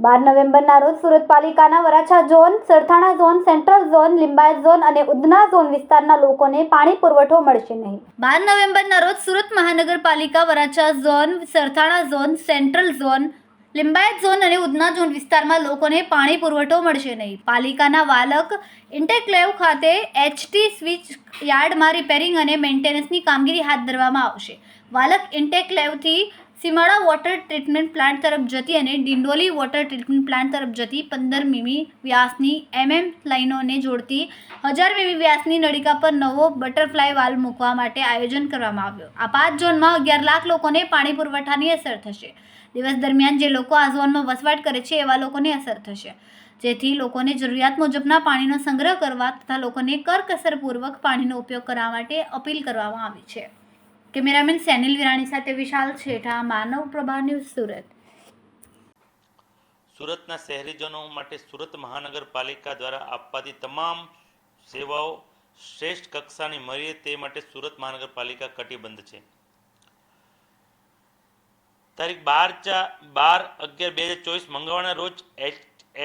બાર નવેમ્બરના રોજ સુરત પાલિકાના Varachha zone Sarthana zone central zone Limbayat zone અને ઉધના ઝોન વિસ્તારના લોકોને પાણી પુરવઠો મળશે નહીં બાર નવેમ્બરના રોજ સુરત મહાનગરપાલિકા Varachha zone Sarthana zone central zone Limbayat zone અને ઉધના ઝોન વિસ્તારમાં લોકોને પાણી પુરવઠો મળશે નહીં. પાલિકાના વાલક ઇન્ટેક્લેવ ખાતે એચટી સ્વિચ યાર્ડમાં રિપેરિંગ અને મેન્ટેનન્સની કામગીરી હાથ ધરવામાં આવશે. વાલક ઇન્ટેક્લેવથી સીમાડા વોટર ટ્રીટમેન્ટ પ્લાન્ટ તરફ જતી અને ડિંડોલી વોટર ટ્રીટમેન્ટ પ્લાન્ટ તરફ જતી પંદર મીમી વ્યાસની એમએમ લાઇનોને જોડતી હજાર મીમી વ્યાસની નળિકા પર નવો બટરફ્લાય વાલ્વ મૂકવા માટે આયોજન કરવામાં આવ્યું. આ પાંચ ઝોનમાં અગિયાર લાખ લોકોને પાણી પુરવઠાની અસર થશે. દિવસ દરમિયાન જે લોકો આ ઝોનમાં વસવાટ કરે છે, એવા લોકોને અસર થશે. જેથી લોકોને જરૂરિયાત મુજબના પાણીનો સંગ્રહ કરવા તથા લોકોને કરકસરપૂર્વક પાણીનો ઉપયોગ કરવા માટે અપીલ કરવામાં આવી છે. કેમેરામેન સેનિલ વિરાણી સાથે વિશાલ છેઠા, માનવ પ્રભા ન્યૂઝ સુરત. સુરતના શહેરીજનો માટે સુરત મહાનગરપાલિકા દ્વારા આપવાતી તમામ સેવાઓ શ્રેષ્ઠ કક્ષાની મળીએ તે માટે સુરત મહાનગરપાલિકા કટિબદ્ધ છે. તારીખ બાર ચાર બાર અગિયાર બે હજાર ચોવીસ મંગળવારના રોજ એચ,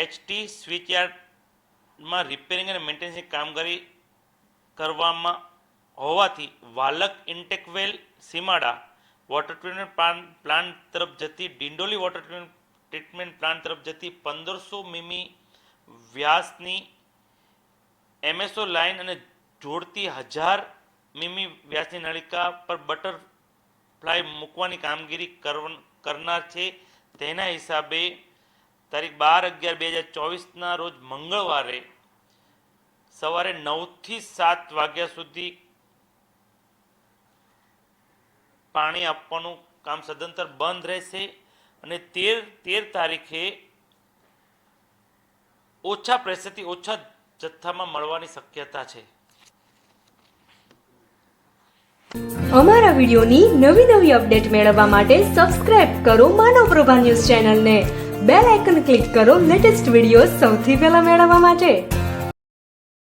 એચટી સ્વિચયાર્ડમાં રિપેરિંગ અને મેન્ટેનન્સની કામગીરી કરવામાં હોવાથી Valak intake well Simada water treatment plant તરફ જતી, ડિંડોલી વોટર ટ્રીટમેન્ટ પ્લાન્ટ તરફ જતી પંદરસો મીમી વ્યાસની એમએસઓ લાઇન અને જોડતી હજાર મીમી વ્યાસની નળિકા પર બટર ફ્લાય મૂકવાની કામગીરી કરનાર છે. તેના હિસાબે તારીખ બાર અગિયાર બે હજાર ચોવીસના રોજ મંગળવારે સવારે નવથી સાત વાગ્યા સુધી પાણી આપવાનું કામ સદંતર બંધ રહેશે અને તેર તેર તારીખે ઓછા પ્રેશરથી ઓછા જથ્થામાં મળવાની શક્યતા છે. અમારા વિડીયોની નવી નવી અપડેટ મેળવવા માટે સબસ્ક્રાઇબ કરો માનવ પ્રભા ન્યૂઝ ચેનલને. બેલ આઇકન ક્લિક કરો લેટેસ્ટ વીડિયો સૌથી પહેલા મેળવવા માટે.